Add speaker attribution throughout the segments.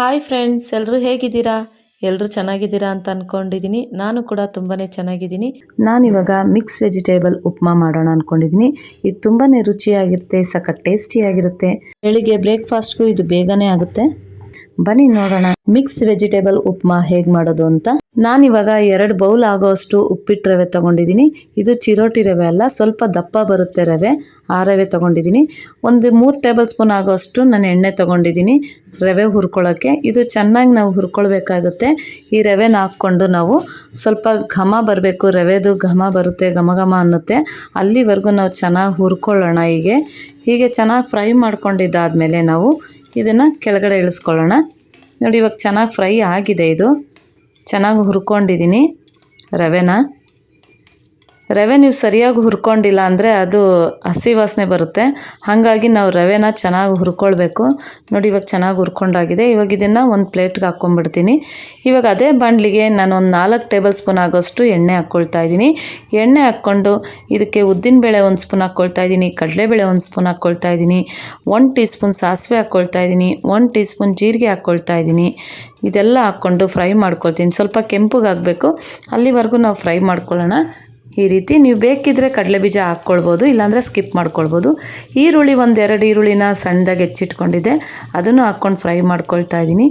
Speaker 1: Hi friends ಎಲ್ಲರೂ ಹೇಗಿದ್ದೀರಾ? ಎಲ್ಲರೂ ಚೆನ್ನಾಗಿದ್ದೀರಾ ಅಂತ ಅಂದ್ಕೊಂಡಿದ್ದೀನಿ ನಾನು ಕೂಡ ತುಂಬಾ ಚೆನ್ನಾಗಿದ್ದೀನಿ. ನಾನಿವಾಗ ಮಿಕ್ಸ್ ವೆಜಿಟೇಬಲ್ ಉಪ್ಮಾ ಮಾಡೋಣ ಅಂದ್ಕೊಂಡಿದ್ದೀನಿ ಇದು ತುಂಬಾ ರುಚಿಯಾಗಿರುತ್ತೆ, ಸಖತ್ ಟೇಸ್ಟಿಯಾಗಿರುತ್ತೆ ಬೆಳಿಗ್ಗೆ ಬ್ರೇಕ್ಫಾಸ್ಟ್ಗೂ ಇದು ಬೇಗನೆ ಆಗುತ್ತೆ. ಬನ್ನಿ ನೋಡೋಣ. ಮಿಕ್ಸ್ ವೆಜಿಟೇಬಲ್ ಉಪ್ಮಾ ಹೇಗೆ ಮಾಡೋದು ಅಂತ. ನಾನಿವಾಗ ಎರಡು ಬೌಲ್ ಆಗೋಷ್ಟು ಉಪ್ಪಿಟ್ಟು ರವೆ ತಗೊಂಡಿದ್ದೀನಿ. ಇದು ಚಿರೋಟಿ ರವೆ ಅಲ್ಲ, ಸ್ವಲ್ಪ ದಪ್ಪ ಬರುತ್ತೆ ರವೆ. ಆ ರವೆ ತಗೊಂಡಿದ್ದೀನಿ. ಒಂದು ಮೂರು ಟೇಬಲ್ ಸ್ಪೂನ್ ಆಗೋಷ್ಟು ನಾನು ಎಣ್ಣೆ ತಗೊಂಡಿದ್ದೀನಿ ರವೆ ಹುರ್ಕೊಳ್ಳೋಕ್ಕೆ ಇದು ಚೆನ್ನಾಗಿ ನಾವು ಹುರ್ಕೊಳ್ಬೇಕಾಗುತ್ತೆ. ಈ ರವೆನ ಹಾಕ್ಕೊಂಡು ನಾವು ಸ್ವಲ್ಪ ಘಮ ಬರಬೇಕು. ರವೆದು ಘಮ ಬರುತ್ತೆ, ಘಮ ಘಮ ಅನ್ನುತ್ತೆ. ಅಲ್ಲಿವರೆಗೂ ನಾವು ಚೆನ್ನಾಗಿ ಹುರ್ಕೊಳ್ಳೋಣ ಹೀಗೆ. ಹೀಗೆ ಚೆನ್ನಾಗಿ ಫ್ರೈ ಮಾಡ್ಕೊಂಡಿದ್ದಾದಮೇಲೆ ನಾವು ಇದನ್ನು ಕೆಳಗಡೆ ಇಳಿಸ್ಕೊಳ್ಳೋಣ. ನೋಡಿ ಇವಾಗ ಚೆನ್ನಾಗಿ ಫ್ರೈ ಆಗಿದೆ ಇದು. ಚೆನ್ನಾಗಿ ಹುರ್ಕೊಂಡಿದ್ದೀನಿ ರವೆನ. ರವೆ ಸರಿಯಾಗಿ ಹುರ್ಕೊಂಡಿಲ್ಲ ಅಂದರೆ ಅದು ಹಸಿ ವಾಸನೆ ಬರುತ್ತೆ. ಹಾಗಾಗಿ ನಾವು ರವೆನ ಚೆನ್ನಾಗಿ ಹುರ್ಕೊಳ್ಬೇಕು. ನೋಡಿ, ಇವಾಗ ಚೆನ್ನಾಗಿ ಹುರ್ಕೊಂಡಾಗಿದೆ. ಇವಾಗ ಇದನ್ನು ಒಂದು ಪ್ಲೇಟ್ಗೆ ಹಾಕ್ಕೊಂಡ್ಬಿಡ್ತೀನಿ ಇವಾಗ ಅದೇ ಬಾಣಲಿಗೆ ನಾನು ಒಂದು ನಾಲ್ಕು ಟೇಬಲ್ ಸ್ಪೂನ್ ಆಗೋಷ್ಟು ಎಣ್ಣೆ ಹಾಕ್ಕೊಳ್ತಾ ಇದ್ದೀನಿ. ಎಣ್ಣೆ ಹಾಕ್ಕೊಂಡು ಇದಕ್ಕೆ ಉದ್ದಿನಬೇಳೆ ಒಂದು ಸ್ಪೂನ್ ಹಾಕ್ಕೊಳ್ತಾ ಇದ್ದೀನಿ. ಕಡಲೆಬೇಳೆ ಒಂದು ಸ್ಪೂನ್ ಹಾಕ್ಕೊಳ್ತಾ ಇದ್ದೀನಿ. ಒನ್ ಟೀ ಸ್ಪೂನ್ ಸಾಸಿವೆ ಹಾಕ್ಕೊಳ್ತಾ ಇದ್ದೀನಿ. ಒನ್ ಟೀ ಸ್ಪೂನ್ ಜೀರಿಗೆ ಹಾಕ್ಕೊಳ್ತಾ ಇದ್ದೀನಿ. ಇದೆಲ್ಲ ಹಾಕ್ಕೊಂಡು ಫ್ರೈ ಮಾಡ್ಕೊಳ್ತೀನಿ. ಸ್ವಲ್ಪ ಕೆಂಪಗಾಗಬೇಕು. ಅಲ್ಲಿವರೆಗೂ ನಾವು ಫ್ರೈ ಮಾಡ್ಕೊಳ್ಳೋಣ. ಈ ರೀತಿ ನೀವು ಬೇಕಿದ್ದರೆ ಕಡಲೆ ಬೀಜ ಹಾಕ್ಕೊಳ್ಬೋದು, ಇಲ್ಲಾಂದರೆ ಸ್ಕಿಪ್ ಮಾಡ್ಕೊಳ್ಬೋದು. ಈರುಳ್ಳಿ ಒಂದೆರಡು ಈರುಳ್ಳಿನ ಸಣ್ಣದಾಗಿ ಹೆಚ್ಚಿಟ್ಕೊಂಡಿದ್ದೆ, ಅದನ್ನು ಹಾಕ್ಕೊಂಡು ಫ್ರೈ ಮಾಡ್ಕೊಳ್ತಾ ಇದ್ದೀನಿ.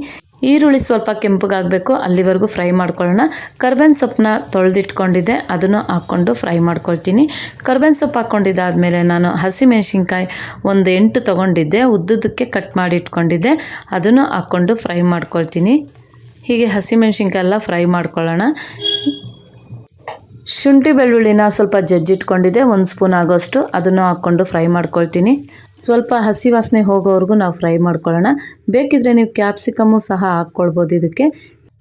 Speaker 1: ಈರುಳ್ಳಿ ಸ್ವಲ್ಪ ಕೆಂಪಗಾಗಬೇಕು ಅಲ್ಲಿವರೆಗೂ ಫ್ರೈ ಮಾಡ್ಕೊಳ್ಳೋಣ. ಕರ್ಬೇನ್ ಸೊಪ್ಪನ್ನ ತೊಳೆದಿಟ್ಕೊಂಡಿದ್ದೆ, ಅದನ್ನು ಹಾಕ್ಕೊಂಡು ಫ್ರೈ ಮಾಡ್ಕೊಳ್ತೀನಿ. ಕರ್ಬೇನ್ ಸೊಪ್ಪು ಹಾಕ್ಕೊಂಡಿದ್ದಾದಮೇಲೆ ನಾನು ಹಸಿಮೆಣ್ಸಿನ್ಕಾಯಿ ಒಂದು ಎಂಟು ತೊಗೊಂಡಿದ್ದೆ, ಉದ್ದದಕ್ಕೆ ಕಟ್ ಮಾಡಿ ಇಟ್ಕೊಂಡಿದ್ದೆ ಅದನ್ನು ಹಾಕ್ಕೊಂಡು ಫ್ರೈ ಮಾಡ್ಕೊಳ್ತೀನಿ. ಹೀಗೆ ಹಸಿಮೆಣ್ಸಿನ್ಕಾಯೆಲ್ಲ ಫ್ರೈ ಮಾಡ್ಕೊಳ್ಳೋಣ. ಶುಂಠಿ ಬೆಳ್ಳುಳ್ಳಿನ ಸ್ವಲ್ಪ ಜಜ್ಜಿಟ್ಕೊಂಡಿದ್ದೆ ಒಂದು ಸ್ಪೂನ್ ಆಗೋಷ್ಟು. ಅದನ್ನು ಹಾಕ್ಕೊಂಡು ಫ್ರೈ ಮಾಡ್ಕೊಳ್ತೀನಿ. ಸ್ವಲ್ಪ ಹಸಿ ವಾಸನೆ ಹೋಗೋವರೆಗೂ ನಾವು ಫ್ರೈ ಮಾಡ್ಕೊಳ್ಳೋಣ. ಬೇಕಿದ್ರೆ ನೀವು ಕ್ಯಾಪ್ಸಿಕಮ್ಮು ಸಹ ಹಾಕ್ಕೊಳ್ಬೋದು ಇದಕ್ಕೆ.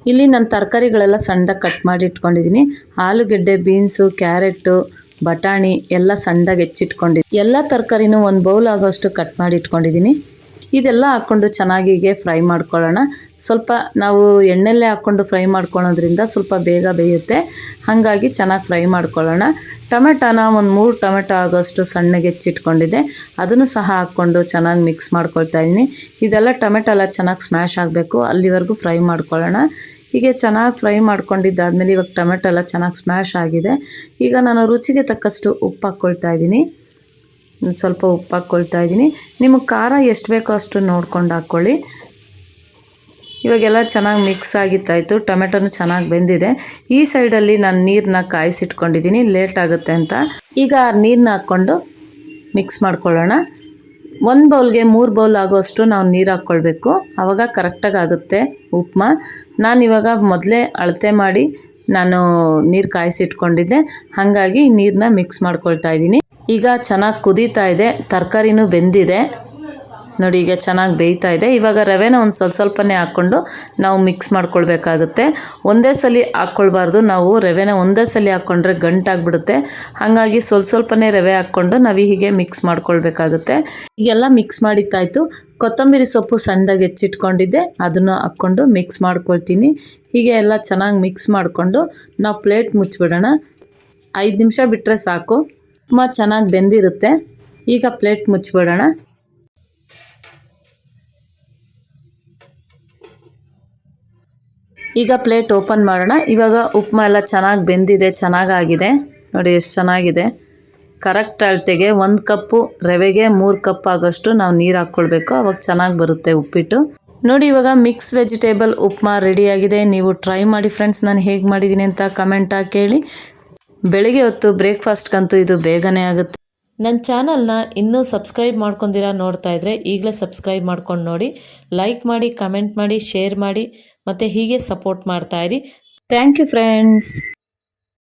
Speaker 1: ಇಲ್ಲಿ ನಾನು ತರಕಾರಿಗಳೆಲ್ಲ ಸಣ್ಣದಾಗಿ ಕಟ್ ಮಾಡಿ ಇಟ್ಕೊಂಡಿದ್ದೀನಿ. ಆಲೂಗೆಡ್ಡೆ, ಬೀನ್ಸು ಕ್ಯಾರೆಟು ಬಟಾಣಿ ಎಲ್ಲ ಸಣ್ಣದಾಗಿ ಹೆಚ್ಚಿಟ್ಕೊಂಡಿದ್ದೀನಿ. ಎಲ್ಲ ತರಕಾರಿನೂ ಒಂದು ಬೌಲ್ ಆಗೋಷ್ಟು ಕಟ್ ಮಾಡಿ ಇಟ್ಕೊಂಡಿದ್ದೀನಿ. ಇದೆಲ್ಲ ಹಾಕ್ಕೊಂಡು ಚೆನ್ನಾಗಿ ಫ್ರೈ ಮಾಡ್ಕೊಳ್ಳೋಣ. ಸ್ವಲ್ಪ ನಾವು ಎಣ್ಣೆಲ್ಲೇ ಹಾಕ್ಕೊಂಡು ಫ್ರೈ ಮಾಡ್ಕೊಳ್ಳೋದ್ರಿಂದ ಸ್ವಲ್ಪ ಬೇಗ ಬೇಯುತ್ತೆ. ಹಾಗಾಗಿ ಚೆನ್ನಾಗಿ ಫ್ರೈ ಮಾಡ್ಕೊಳ್ಳೋಣ. ಟೊಮೆಟೊನ ಒಂದು ಮೂರು ಟೊಮೆಟೊ ಆಗೋಷ್ಟು ಸಣ್ಣಗೆ ಹೆಚ್ಚಿಟ್ಕೊಂಡಿದ್ದೆ. ಅದನ್ನು ಸಹ ಹಾಕ್ಕೊಂಡು ಚೆನ್ನಾಗಿ ಮಿಕ್ಸ್ ಮಾಡ್ಕೊಳ್ತಾ ಇದ್ದೀನಿ. ಇದೆಲ್ಲ ಟೊಮೆಟೊ ಎಲ್ಲ ಚೆನ್ನಾಗಿ ಸ್ಮ್ಯಾಶ್ ಆಗಬೇಕು. ಅಲ್ಲಿವರೆಗೂ ಫ್ರೈ ಮಾಡ್ಕೊಳ್ಳೋಣ. ಹೀಗೆ ಚೆನ್ನಾಗಿ ಫ್ರೈ ಮಾಡ್ಕೊಂಡಿದ್ದಾದಮೇಲೆ ಇವಾಗ ಟೊಮೆಟೊ ಎಲ್ಲ ಚೆನ್ನಾಗಿ ಸ್ಮ್ಯಾಶ್ ಆಗಿದೆ. ಈಗ ನಾನು ರುಚಿಗೆ ತಕ್ಕಷ್ಟು ಉಪ್ಪು ಹಾಕ್ಕೊಳ್ತಾ ಇದ್ದೀನಿ. ಸ್ವಲ್ಪ ಉಪ್ಪು ಹಾಕ್ಕೊಳ್ತಾ ಇದ್ದೀನಿ. ನಿಮಗೆ ಖಾರ ಎಷ್ಟು ಬೇಕೋ ಅಷ್ಟು ನೋಡ್ಕೊಂಡು ಹಾಕ್ಕೊಳ್ಳಿ. ಇವಾಗೆಲ್ಲ ಚೆನ್ನಾಗಿ ಮಿಕ್ಸ್ ಆಗಿತ್ತಾಯಿತು ಟೊಮೆಟೊನು ಚೆನ್ನಾಗಿ ಬೆಂದಿದೆ. ಈ ಸೈಡಲ್ಲಿ ನಾನು ನೀರನ್ನ ಕಾಯಿಸಿಟ್ಕೊಂಡಿದ್ದೀನಿ. ಲೇಟ್ ಆಗುತ್ತೆ ಅಂತ. ಈಗ ಆ ನೀರನ್ನ ಹಾಕ್ಕೊಂಡು ಮಿಕ್ಸ್ ಮಾಡ್ಕೊಳ್ಳೋಣ. ಒಂದು ಬೌಲ್ಗೆ ಮೂರು ಬೌಲ್ ಆಗೋಷ್ಟು ನಾವು ನೀರು ಹಾಕ್ಕೊಳ್ಬೇಕು. ಆವಾಗ ಕರೆಕ್ಟಾಗಿ ಆಗುತ್ತೆ ಉಪ್ಮಾ. ನಾನಿವಾಗ ಮೊದಲೇ ಅಳತೆ ಮಾಡಿ ನಾನು ನೀರು ಕಾಯಿಸಿಟ್ಕೊಂಡಿದ್ದೆ. ಹಾಗಾಗಿ ನೀರನ್ನ ಮಿಕ್ಸ್ ಮಾಡ್ಕೊಳ್ತಾ ಇದ್ದೀನಿ. ಈಗ ಚೆನ್ನಾಗಿ ಕುದೀತಾ ಇದೆ, ತರಕಾರಿನೂ ಬೆಂದಿದೆ. ನೋಡಿ, ಈಗ ಚೆನ್ನಾಗಿ ಬೇಯ್ತಾ ಇದೆ. ಇವಾಗ ರವೆನ ಒಂದು ಸ್ವಲ್ಪ ಸ್ವಲ್ಪನೇ ಹಾಕ್ಕೊಂಡು ನಾವು ಮಿಕ್ಸ್ ಮಾಡ್ಕೊಳ್ಬೇಕಾಗುತ್ತೆ. ಒಂದೇ ಸಲ ಹಾಕ್ಕೊಳ್ಬಾರ್ದು. ನಾವು ರವೆನ ಒಂದೇ ಸಲ ಹಾಕ್ಕೊಂಡ್ರೆ ಗಂಟಾಗ್ಬಿಡುತ್ತೆ. ಹಾಗಾಗಿ ಸ್ವಲ್ಪ ಸ್ವಲ್ಪನೇ ರವೆ ಹಾಕ್ಕೊಂಡು ನಾವು ಹೀಗೆ ಮಿಕ್ಸ್ ಮಾಡ್ಕೊಳ್ಬೇಕಾಗುತ್ತೆ. ಈಗೆಲ್ಲ ಮಿಕ್ಸ್ ಮಾಡಿದ್ದಾಯಿತು. ಕೊತ್ತಂಬರಿ ಸೊಪ್ಪು ಸಣ್ಣದಾಗಿ ಹೆಚ್ಚಿಟ್ಕೊಂಡಿದ್ದೆ. ಅದನ್ನು ಹಾಕ್ಕೊಂಡು ಮಿಕ್ಸ್ ಮಾಡ್ಕೊಳ್ತೀನಿ. ಹೀಗೆ ಎಲ್ಲ ಚೆನ್ನಾಗಿ ಮಿಕ್ಸ್ ಮಾಡಿಕೊಂಡು ನಾವು ಪ್ಲೇಟ್ ಮುಚ್ಚಿಬಿಡೋಣ ಐದು ನಿಮಿಷ ಬಿಟ್ಟರೆ ಸಾಕು. ಉಪ್ಮಾ ಚೆನ್ನಾಗಿ ಬೆಂದಿರುತ್ತೆ. ಈಗ ಪ್ಲೇಟ್ ಮುಚ್ಚಿಬಿಡೋಣ. ಈಗ ಪ್ಲೇಟ್ ಓಪನ್ ಮಾಡೋಣ. ಇವಾಗ ಉಪ್ಮಾ ಎಲ್ಲ ಚೆನ್ನಾಗಿ ಬೆಂದಿದೆ, ಚೆನ್ನಾಗಾಗಿದೆ. ನೋಡಿ ಎಷ್ಟು ಚೆನ್ನಾಗಿದೆ. ಕರೆಕ್ಟ್ ಅಳತೆಗೆ ಒಂದು ಕಪ್ಪು ರವೆಗೆ ಮೂರು ಕಪ್ ಆಗೋಷ್ಟು ನಾವು ನೀರು ಹಾಕ್ಕೊಳ್ಬೇಕು. ಅವಾಗ ಚೆನ್ನಾಗಿ ಬರುತ್ತೆ ಉಪ್ಪಿಟ್ಟು. ನೋಡಿ ಇವಾಗ ಮಿಕ್ಸ್ ವೆಜಿಟೇಬಲ್ ಉಪ್ಮಾ ರೆಡಿಯಾಗಿದೆ. ನೀವು ಟ್ರೈ ಮಾಡಿ ಫ್ರೆಂಡ್ಸ್, ನಾನು ಹೇಗೆ ಮಾಡಿದ್ದೀನಿ ಅಂತ ಕಮೆಂಟ್ ಹಾಕಿ ಹೇಳಿ ಬೆಳಿಗ್ಗೆ ಹೊತ್ತು ಬ್ರೇಕ್ಫಾಸ್ಟ್ಗಂತೂ ಇದು ಬೇಗನೆ ಆಗುತ್ತೆ. ನನ್ನ ಚಾನಲ್ನ ಇನ್ನೂ ಸಬ್ಸ್ಕ್ರೈಬ್ ಮಾಡ್ಕೊಂಡಿರ ನೋಡ್ತಾ ಇದ್ದರೆ ಈಗಲೇ ಸಬ್ಸ್ಕ್ರೈಬ್ ಮಾಡ್ಕೊಂಡು ನೋಡಿ, ಲೈಕ್ ಮಾಡಿ, ಕಮೆಂಟ್ ಮಾಡಿ, ಶೇರ್ ಮಾಡಿ ಮತ್ತು ಹೀಗೆ ಸಪೋರ್ಟ್ ಮಾಡ್ತಾ ಇರಿ. Thank you friends.